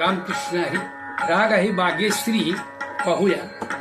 रामकृष्ण राग ही बागेश्री कहूया।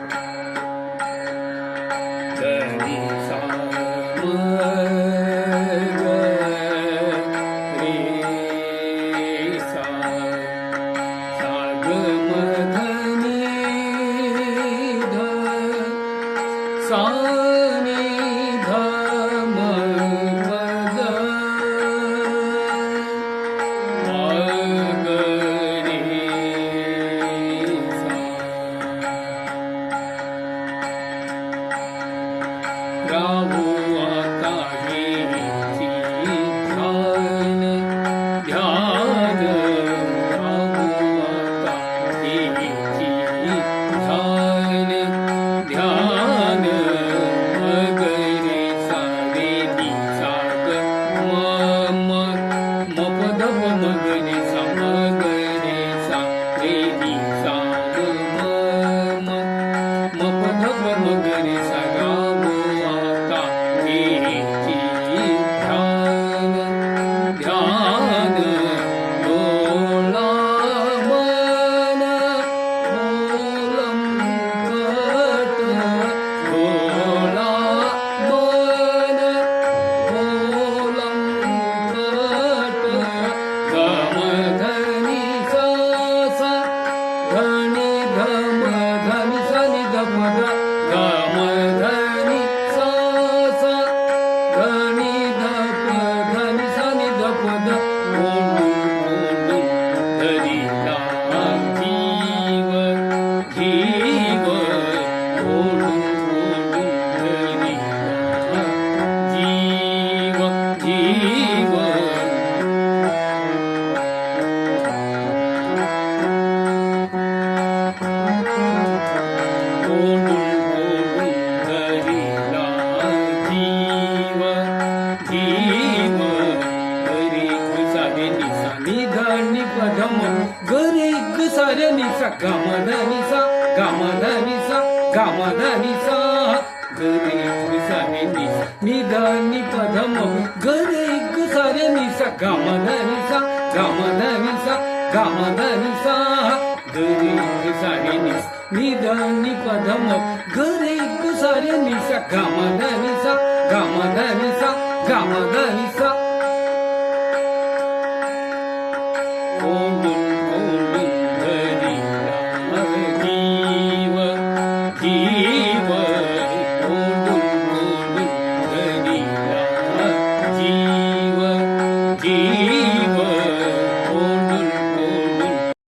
సరే నిస గమన నిస గమన నిస గమన నిస గరి సరే నిస నిదాని పదము గరి సరే నిస గమన నిస గమన నిస గమన నిస గరి సరే నిస నిదాని పదము గరి సరే నిస గమన నిస గమన నిస గమన నిస aquí.